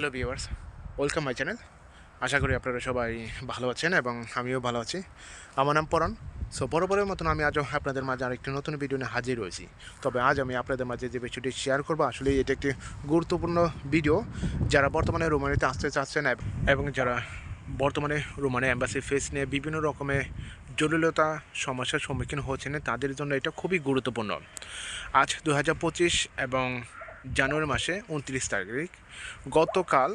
Hello viewers welcome my channel আশা করি আপনারা সবাই ভালো আছেন এবং আমিও ভালো আছি। আমার নাম পরন। সো বরাবরের মতন আমি আজও আপনাদের মাঝে আরেকটি নতুন ভিডিও নিয়ে হাজির রয়েছি তবে আজ আমি আপনাদের মাঝে যে বিষয়টি শেয়ার করব আসলে এটা একটি গুরুত্বপূর্ণ ভিডিও যারা বর্তমানে রোমানিতে আসতে চাচ্ছেন এবং যারা বর্তমানে রোমানে অ্যাম্বাসি ফেস নিয়ে বিভিন্ন রকমের জটিলতা, সমস্যার সম্মুখীন হচ্ছেন, তাদের জন্য এটা খুবই গুরুত্বপূর্ণ। আজ দু হাজার পঁচিশ এবং জানুয়ারি মাসে উনত্রিশ তারিখ। গতকাল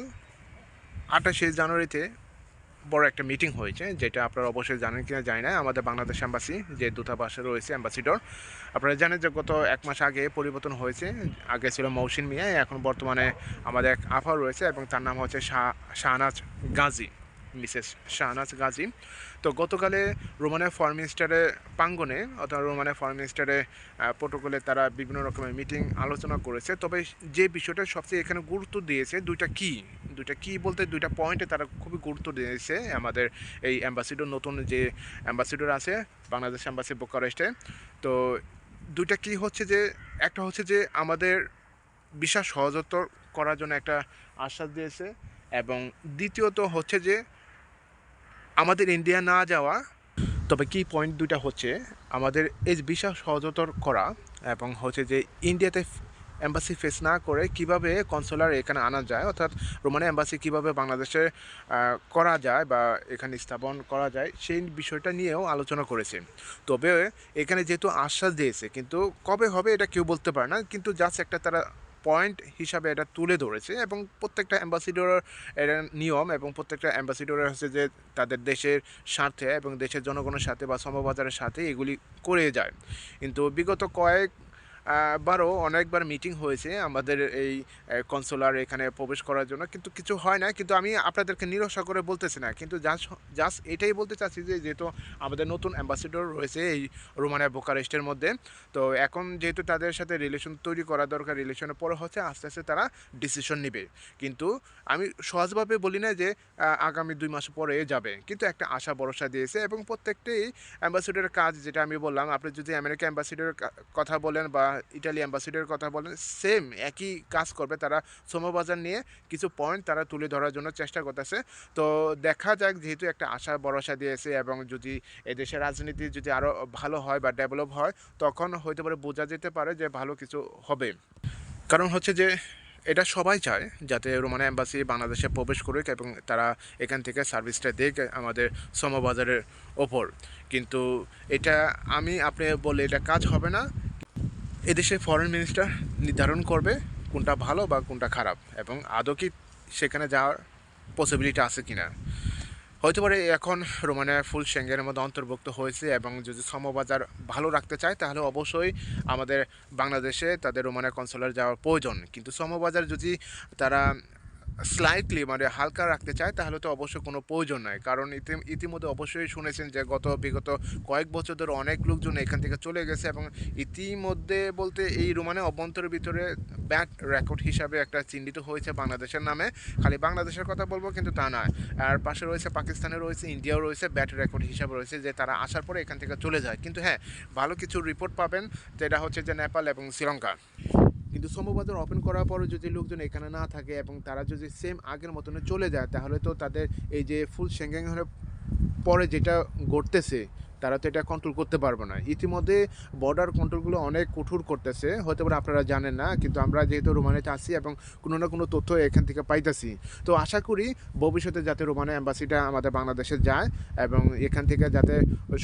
আঠাশে জানুয়ারিতে বড় একটা মিটিং হয়েছে, যেটা আপনারা অবশ্যই জানেন কিনা জানি না। আমাদের বাংলাদেশ অ্যাম্বাসি যে দূতাবাসে রয়েছে অ্যাম্বাসিডর আপনারা জানেন যে গত এক মাস আগে পরিবর্তন হয়েছে, আগে ছিল মৌসিন মিয়া, এখন বর্তমানে আমাদের এক আফা রয়েছে এবং তার নাম হচ্ছে শাহ, শাহনাজ গাজী। মিসেস শাহনাজ গাজী। তো গতকালে রোমানের ফরেন মিনিস্টারের প্রাঙ্গনে অর্থাৎ রোমানের ফরেন মিনিস্টারের প্রোটোকলে তারা বিভিন্ন রকমের মিটিং আলোচনা করেছে। তবে যে বিষয়টা সবচেয়ে এখানে গুরুত্ব দিয়েছে, দুইটা কি? দুইটা কি বলতে দুইটা পয়েন্টে তারা খুবই গুরুত্ব দিয়েছে আমাদের এই অ্যাম্বাসিডর নতুন যে অ্যাম্বাসিডর আছে, বাংলাদেশ অ্যাম্বাসি বোকারেস্টে তো দুইটা কি হচ্ছে যে, একটা হচ্ছে যে আমাদের বিশাল সহজতর করার জন্য একটা আশ্বাস দিয়েছে এবং দ্বিতীয়ত হচ্ছে যে আমাদের ইন্ডিয়া না যাওয়া, তবে কি পয়েন্ট দুইটা হচ্ছে আমাদের এই বিশাল সহজতর করা এবং হচ্ছে যে ইন্ডিয়াতে এম্বাসি ফেস না করে কীভাবে কনসুলার এখানে আনা যায়, অর্থাৎ রোমানিয়া এম্বাসি কীভাবে বাংলাদেশে করা যায় বা এখানে স্থাপন করা যায়, সেই বিষয়টা নিয়েও আলোচনা করেছে। তবে এখানে যেহেতু আশ্বাস দিয়েছে, কিন্তু কবে হবে এটা কেউ বলতে পারে না, কিন্তু জাস্ট একটা তারা পয়েন্ট হিসাবে এটা তুলে ধরেছে এবং প্রত্যেকটা অ্যাম্বাসিডরের এর নিয়ম এবং প্রত্যেকটা অ্যাম্বাসিডরের হচ্ছে যে তাদের দেশের স্বার্থে এবং দেশের জনগণের সাথে বা সমবাজারের সাথে এগুলি করে যায়। কিন্তু বিগত কয়েক বারও অনেকবার মিটিং হয়েছে আমাদের এই কনসোলার এখানে প্রবেশ করার জন্য। কিন্তু কিছু হয় না, কিন্তু আমি আপনাদেরকে নিরসা করে বলতেছি না। কিন্তু জাস্ট জাস্ট এটাই বলতে চাচ্ছি যে, যেহেতু আমাদের নতুন অ্যাম্বাসিডর রয়েছে এই রোমানিয়া বোকারেস্টের মধ্যে, তো এখন যেহেতু তাদের সাথে রিলেশন তৈরি করা দরকার রিলেশনের পরে হচ্ছে আস্তে আস্তে তারা ডিসিশন নেবে। কিন্তু আমি সহজভাবে বলি না যে আগামী দুই মাস পরে যাবে। কিন্তু একটা আশা ভরসা দিয়েছে এবং প্রত্যেকটি অ্যাম্বাসিডরের কাজ যেটা আমি বললাম, আপনি যদি আমেরিকা অ্যাম্বাসিডরের কথা বলেন বা ইটালি অ্যাম্বাসিডরের কথা বলেন সেম একই কাজ করবে, তারা সমবাজার নিয়ে কিছু পয়েন্ট তারা তুলে ধরার জন্য চেষ্টা করতেছে। তো দেখা যাক, যেহেতু একটা আশা, ভরসা দিয়েছে এবং যদি এদেশের রাজনীতি যদি আরও ভালো হয় বা ডেভেলপ হয়, তখন হয়তো পারে বোঝা যেতে পারে যে ভালো কিছু হবে। কারণ হচ্ছে যে, এটা সবাই চায় যাতে রোমানা এম্বাসি বাংলাদেশে প্রবেশ করুক এবং তারা এখান থেকে সার্ভিসটা দেখ আমাদের সমবাজারের ওপর। কিন্তু এটা আমি, আপনি বলে এটা কাজ হবে না। এদেশে ফরেন মিনিস্টার নির্ধারণ করবে কোনটা ভালো বা কোনটা খারাপ এবং আদৌ কি সেখানে যাওয়ার পসিবিলিটি আছে কি না হয়তো পারে এখন রোমানিয়া ফুল সেঙ্গেনের মধ্যে অন্তর্ভুক্ত হয়েছে এবং যদি সমবাজার ভালো রাখতে চায়, তাহলে অবশ্যই আমাদের বাংলাদেশে তাদের রোমানিয়া কনসোলার যাওয়ার প্রয়োজন। কিন্তু সমবাজার যদি তারা স্লাইটলি মানে হালকা রাখতে চায়, তাহলে তো অবশ্যই কোনো প্রয়োজন নাই। কারণ ইতি, ইতিমধ্যে অবশ্যই শুনেছেন যে গত, বিগত কয়েক বছর ধরে অনেক লোকজন এখান থেকে চলে গেছে এবং ইতিমধ্যে বলতে এই রোমানে অভ্যন্তরের ভিতরে ব্যাট রেকর্ড হিসাবে একটা চিহ্নিত হয়েছে বাংলাদেশের নামে। খালি বাংলাদেশের কথা বলব কিন্তু তা নয়। আর পাশে রয়েছে পাকিস্তানে রয়েছে ইন্ডিয়াও রয়েছে, ব্যাট রেকর্ড হিসাবে রয়েছে যে তারা আসার পরে এখান থেকে চলে যায়। কিন্তু হ্যাঁ ভালো কিছু রিপোর্ট পাবেন, যেটা হচ্ছে যে নেপাল এবং শ্রীলঙ্কা। কিন্তু সমবাজার ওপেন করার পরে যদি লোকজন এখানে না থাকে এবং তারা যদি সেম আগের মতন চলে যায়, তাহলে তো তাদের এই যে ফুল সেঙ্গেনের পরে যেটা ঘটতেছে, তারা তো এটা কন্ট্রোল করতে পারবে না। ইতিমধ্যে বর্ডার কন্ট্রোলগুলো অনেক কঠোর করতেছে, হয়তো আপনারা জানেন না, কিন্তু আমরা যেহেতু রোমানিতে আছি এবং কোনো না কোনো তথ্য এখান থেকে পাইতেছি। তো আশা করি ভবিষ্যতে যাতে রোমানে অ্যাম্বাসিটা আমাদের বাংলাদেশে যায় এবং এখান থেকে যাতে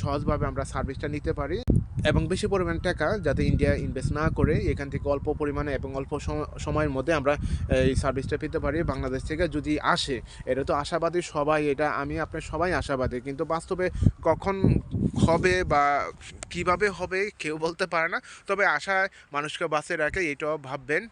সহজভাবে আমরা সার্ভিসটা নিতে পারি। এবং বেশি পরিমাণ টাকা যাতে ইন্ডিয়া ইনভেস্ট না করে এখান থেকে অল্প পরিমাণে এবং অল্প সম- সময়ের মধ্যে আমরা, এই সার্ভিসটা পেতে পারি বাংলাদেশ থেকে যদি আসে। এটা তো আশাবাদী সবাই, এটা আমি আপনার সবাই আশাবাদী। কিন্তু বাস্তবে কখন হবে বা কীভাবে হবে কেউ বলতে পারে না। তবে আশায় মানুষকে বাঁচিয়ে রাখে, এটাও ভাববেন।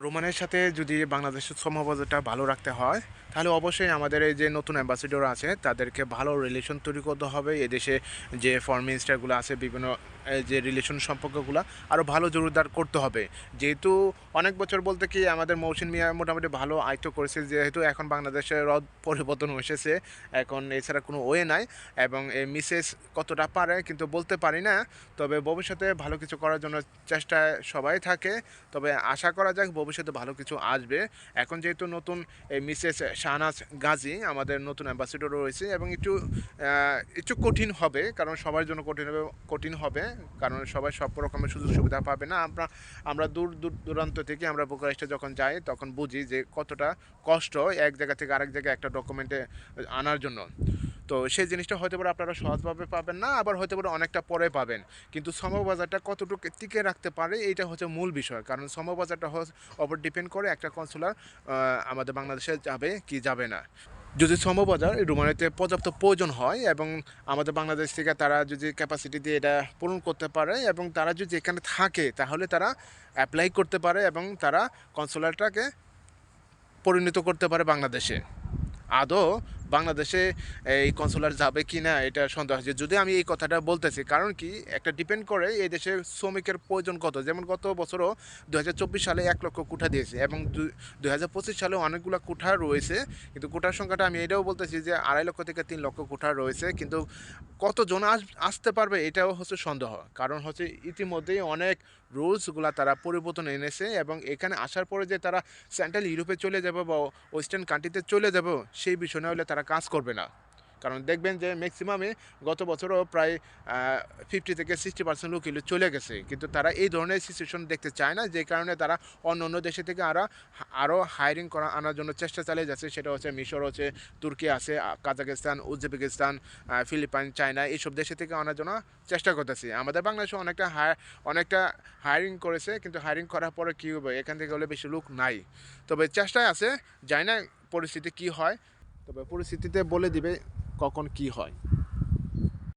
রোমানের সাথে যদি বাংলাদেশের সমবাজটা ভালো রাখতে হয়, তাহলে অবশ্যই আমাদের এই যে নতুন অ্যাম্বাসিডর আছে, তাদেরকে ভালো রিলেশন তৈরি করতে হবে। এদেশে যে ফরেন মিনিস্টারগুলো আছে, বিভিন্ন যে রিলেশন সম্পর্কগুলো আরও ভালো জোরদার করতে হবে। যেহেতু অনেক বছর বলতে কি আমাদের মৌসুম মিয়া মোটামুটি ভালো আয়ত্ত করেছে, যেহেতু এখন বাংলাদেশের রদ পরিবর্তন এসেছে, এখন এছাড়া কোনো ওয়ে নাই এবং এই মিসেস কতটা পারে কিন্তু বলতে পারি না। তবে ভবিষ্যতে ভালো কিছু করার জন্য চেষ্টায় সবাই থাকে। তবে আশা করা যাক ভবিষ্যতে ভালো কিছু আসবে। এখন যেহেতু নতুন এই মিসেস শাহনাজ গাজী আমাদের নতুন অ্যাম্বাসিডর রয়েছে এবং একটু একটু কঠিন হবে, কারণ সবার জন্য কঠিন হবে কঠিন হবে। কারণ সবাই সব রকমের সুযোগ সুবিধা পাবে না। আমরা আমরা দূর দূর, দূরান্ত থেকে আমরা বুকারেস্টে যখন যাই, তখন বুঝি যে কতটা কষ্ট এক জায়গা থেকে আরেক জায়গায় একটা ডকুমেন্টে আনার জন্য। তো সেই জিনিসটা হয়তো পারে আপনারা সহজভাবে পাবেন না, আবার হয়তো পারে অনেকটা পরে পাবেন। কিন্তু সমবাজারটা কতটুকু টিকে রাখতে পারে, এইটা হচ্ছে মূল বিষয়। কারণ সমবাজারটা ওপর ডিপেন্ড করে একটা কনসুলার আমাদের বাংলাদেশে যাবে কি যাবে না। যদি শ্রমবাজার রুমানিতে পর্যাপ্ত প্রয়োজন হয় এবং আমাদের বাংলাদেশ থেকে তারা যদি ক্যাপাসিটি দিয়ে এটা পূরণ করতে পারে এবং তারা যদি এখানে থাকে, তাহলে তারা অ্যাপ্লাই করতে পারে এবং তারা কনসুলারটাকে পরিণত করতে পারে বাংলাদেশে। আদৌ বাংলাদেশে এই কনসুলার যাবে কি না এটা সন্দেহ আছে। যদি আমি এই কথাটা বলতেছি, কারণ কি? একটা ডিপেন্ড করে এই দেশে শ্রমিকের প্রয়োজন কত? যেমন গত বছরও দু হাজার চব্বিশ সালে এক লক্ষ কোঠা দিয়েছে এবং দু হাজার পঁচিশ সালে অনেকগুলো কোঠা রয়েছে। কিন্তু কোঠার সংখ্যাটা আমি এটাও বলতেছি যে আড়াই লক্ষ থেকে তিন লক্ষ কোঠা রয়েছে। কিন্তু কতজন আস আসতে পারবে এটাও হচ্ছে সন্দেহ। কারণ হচ্ছে ইতিমধ্যেই অনেক রুলসগুলো তারা পরিবর্তন এনেছে এবং এখানে আসার পরে যে তারা সেন্ট্রাল ইউরোপে চলে যাবে বা ওয়েস্টার্ন কান্ট্রিতে চলে যাবে, সেই বিষয় না হলে তারা কাজ করবে না। কারণ দেখবেন যে ম্যাক্সিমামে গত বছরও প্রায় ফিফটি থেকে সিক্সটি পার্সেন্ট লোক এগুলো চলে গেছে। কিন্তু তারা এই ধরনের সিচুয়েশন দেখতে চায় না, যে কারণে তারা অন্য অন্য দেশে থেকে আরও আরও হায়ারিং করা, আনার জন্য চেষ্টা চালিয়ে যাচ্ছে। সেটা হচ্ছে মিশর, হচ্ছে তুর্কি আছে কাজাকিস্তান উজবেকিস্তান ফিলিপাইন, চায়না, এইসব দেশে থেকে আনার জন্য চেষ্টা করতেছি। আমাদের বাংলাদেশে অনেকটা হায়ার অনেকটা হায়ারিং করেছে, কিন্তু হায়ারিং করার পরে কী হবে? এখান থেকে হলে বেশি লোক নাই। তবে চেষ্টায় আছে, জানি না পরিস্থিতি কী হয়। তবে পরিস্থিতিতে বলে দিবে কখন কি হয়?